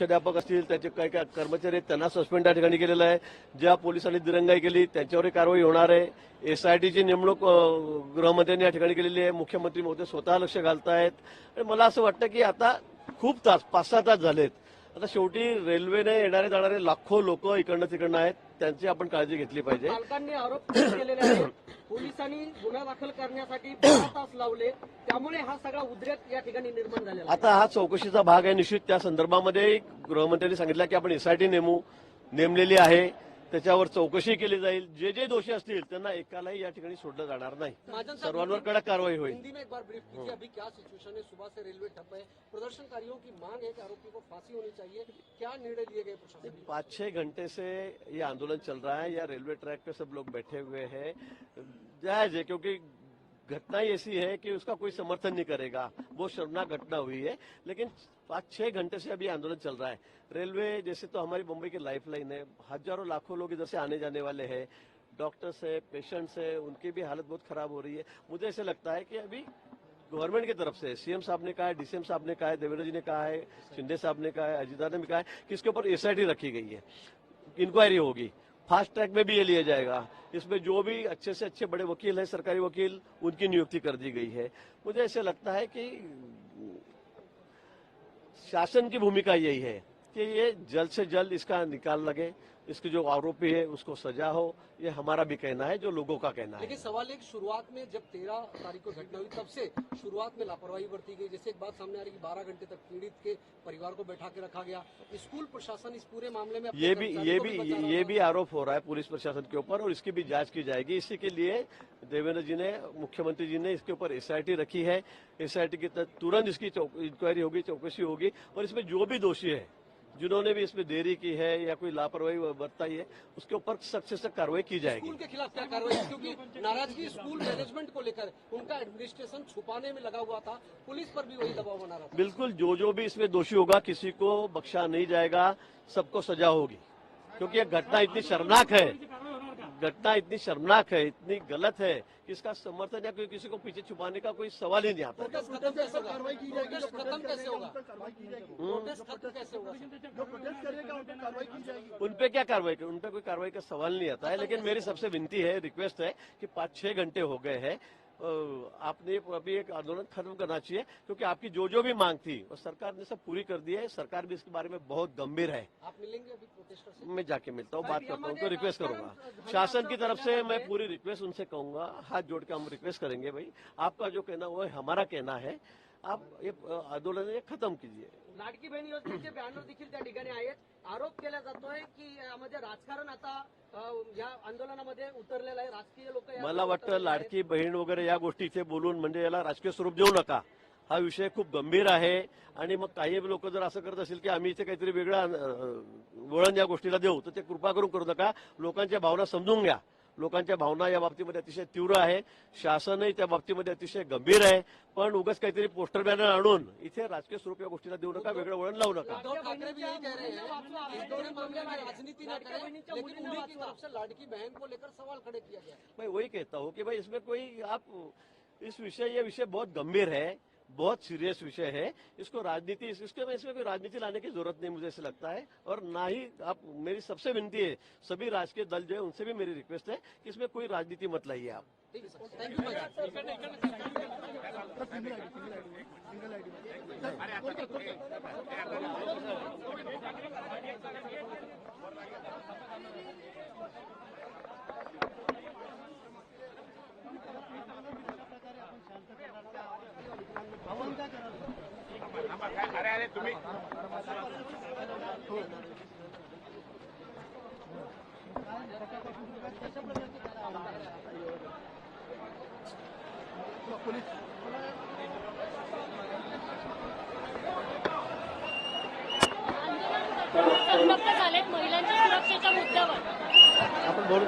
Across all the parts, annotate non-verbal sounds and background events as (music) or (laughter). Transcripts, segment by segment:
मुख्याध्यापक असतील त्याचे काही काही कर्मचारी आहेत त्यांना सस्पेंड त्या ठिकाणी केलेलं आहे. ज्या पोलिसांनी दिरंगाई केली त्यांच्यावरही कारवाई होणार आहे. एसआयटीची नेमणूक गृहमंत्र्यांनी या ठिकाणी केलेली आहे. मुख्यमंत्री महोदय स्वतः लक्ष घालतायत. आणि मला असं वाटतं की आता खूप तास पाच सहा तास झालेत. आता शेवटी रेल्वेने येणारे जाणारे लाखो लोक इकडनं तिकडनं आहेत. त्यांची आपण काळजी घेतली पाहिजे. पालकांनी आरोप (coughs) केलेले आहेत. पोलिसांनी गुन्हा दाखल करण्यासाठी तास लावले. त्यामुळे हा सगळा उद्रेक या ठिकाणी निर्माण झालेला आहे. आता हा चौकशीचा भाग आहे निश्चित. त्या संदर्भामध्ये गृहमंत्र्यांनी सांगितलं की आपण एसआयटी नेमू नेमलेली आहे. त्याच्यावर चौकशी केली जाईल. जे जे दोषी असतील त्यांना एकालाही या ठिकाणी सोडलं जाणार नाही. महाजन साहब, सर्वांवर कडक कारवाई होईल. हिंदी में एक बार ब्रीफ कीजिए अभी क्या सिचुएशन है? सुबह से रेलवे ठप है. प्रदर्शनकारियों की मांग है कि आरोपी को फांसी होनी चाहिए. क्या निर्णय लिए गए प्रशासन पाँच पाँच छह घंटे से ये आंदोलन चल रहा है या रेलवे ट्रैक पे सब लोग बैठे हुए हैं। जायज़ है क्योंकि घटना ऐसी है कि उसका कोई समर्थन नहीं करेगा। बहुत शर्मनाक घटना हुई है, लेकिन पाँच, छह घंटे से अभी आंदोलन चल रहा है। रेलवे, जैसे तो हमारी मुंबई की लाइफ लाइन है। हज़ारों लाखों लोग इधर से आने जाने वाले हैं। डॉक्टर्स है पेशेंट्स है, उनकी भी हालत बहुत खराब हो रही है। मुझे ऐसे लगता है कि अभी गवर्नमेंट की तरफ़ से सीएम साहब ने कहा है डीसीएम साहब ने कहा है, देवेंद्र जी ने कहा है, शिंदे साहब ने कहा है, अजिता ने भी कहा है कि इसके ऊपर एसआईटी रखी गई है। इंक्वायरी होगी। फास्ट ट्रैक में भी ये लिया जाएगा। इसमें जो भी अच्छे से अच्छे बड़े वकील हैं, सरकारी वकील, उनकी नियुक्ति कर दी गई है। मुझे ऐसे लगता है कि शासन की भूमिका यही है। कि ये जल्द से जल्द इसका निकाल लगे इसके जो आरोपी है उसको सजा हो। ये हमारा भी कहना है जो लोगों का कहना है। लेकिन सवाल एक शुरुआत में जब तेरह तारीख को घटना हुई तब से शुरुआत में लापरवाही बरती गई। जैसे एक बात सामने आ रही है बारह घंटे तक पीड़ित के परिवार को बैठा के रखा गया। स्कूल प्रशासन इस पूरे मामले में ये भी ये भी ये भी आरोप हो रहा है पुलिस प्रशासन के ऊपर और इसकी भी जाँच की जाएगी। इसी के लिए देवेंद्र जी ने मुख्यमंत्री जी ने इसके ऊपर एसआईटी रखी है। एसआईटी की तहत तुरंत इसकी इंक्वायरी होगी चौकसी होगी और इसमें जो भी दोषी है जिन्होंने भी इसमें देरी की है या कोई लापरवाही बरताई है उसके ऊपर सख्त से सख्त कार्रवाई की जाएगी। स्कूल के खिलाफ क्या कार्रवाई? क्योंकि नाराज़गी स्कूल मैनेजमेंट को लेकर उनका एडमिनिस्ट्रेशन छुपाने में लगा हुआ था पुलिस पर भी वही दबाव बना रहा था। बिल्कुल जो जो भी इसमें दोषी होगा किसी को बख्शा नहीं जाएगा सबको सजा होगी। क्योंकि यह घटना इतनी शर्मनाक है। घटना इतनी शर्मनाक है इतनी गलत है कि इसका समर्थन या कोई किसी को पीछे छुपाने का कोई सवाल ही नहीं आता। प्रोटेस्ट खत्म कैसे होगा? प्रोटेस्ट खत्म कैसे होगा? प्रोटेस्ट खत्म कैसे होगा? उन पे क्या कार्रवाई उनपे उन पर कोई कार्रवाई का सवाल नहीं आता है लेकिन मेरी सबसे विनती है रिक्वेस्ट है कि पाँच छह घंटे हो गए हैं आपने अभी एक आंदोलन खत्म करना चाहिए क्योंकि आपकी जो जो भी मांग थी वो सरकार ने सब पूरी कर दी है सरकार भी इसके बारे में बहुत गंभीर है। आप मिलेंगे अभी प्रोटेस्टर से? मैं जाके मिलता हूँ बात करता हूँ उनको रिक्वेस्ट करूँगा। शासन की तरफ़ से मैं पूरी रिक्वेस्ट उनसे कहूँगा हाथ जोड़ के हम रिक्वेस्ट करेंगे भाई। आपका जो कहना वो हमारा कहना है आप ये आंदोलन ये खत्म कीजिए। लाडकी बहीण योजनेचे बॅनर देखील त्या ठिकाणी आहेत. आरोप केला जातोय की यामध्ये राजकारण आता या आंदोलनामध्ये उतरलेलं आहे. राजकीय लोक मला वाटतं लाडकी बहीण वगैरे या गोष्टी इथे बोलून म्हणजे याला राजकीय स्वरूप देऊ नका. हा विषय खूप गंभीर आहे. आणि मग काही लोक जर असं करत असेल की आम्ही इथे काहीतरी वेगळं वळण या गोष्टीला देऊ तर ते कृपा करून करू नका. लोकांच्या भावना समजून घ्या. लोकांच्या भावना या बाबतीमध्ये अतिशय तीव्र आहे. शासनही त्या बाबतीमध्ये अतिशय गंभीर आहे. पण उगाच काहीतरी पोस्टर बॅनर आणून इथे राजकीय स्वरूप या गोष्टीला देऊ नका वेगळं वळण लावू नका. उद्धव ठाकरे भी यही कह रहे हैं. इस दोनों मामले में राजनीति न करें. लेकिन उन्हीं की तरफ से लाडकी बहन को लेकर सवाल खड़े किया गया मैं वही कहता हूँ कि भाई इसमें कोई आप इस विषय ये विषय बहुत गंभीर है. बहुत सीरियस विषय है। इसको राजनीति इस- इसके में इसमें कोई राजनीति लाने की ज़रूरत नहीं मुझे ऐसे लगता है। और ना ही आप मेरी सबसे विनती है सभी राजकीय दल जो है उनसे भी मेरी रिक्वेस्ट है कि इसमें कोई राजनीति मत लाइए आप। थैंक यू संतप्त झालेत महिलांच्या सुरक्षेच्या मुद्द्यावर. आपण बोलू.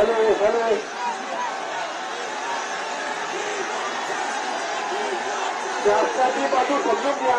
Hello hello. जास्ती बाजू समजून घ्या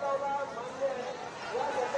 頑張れ!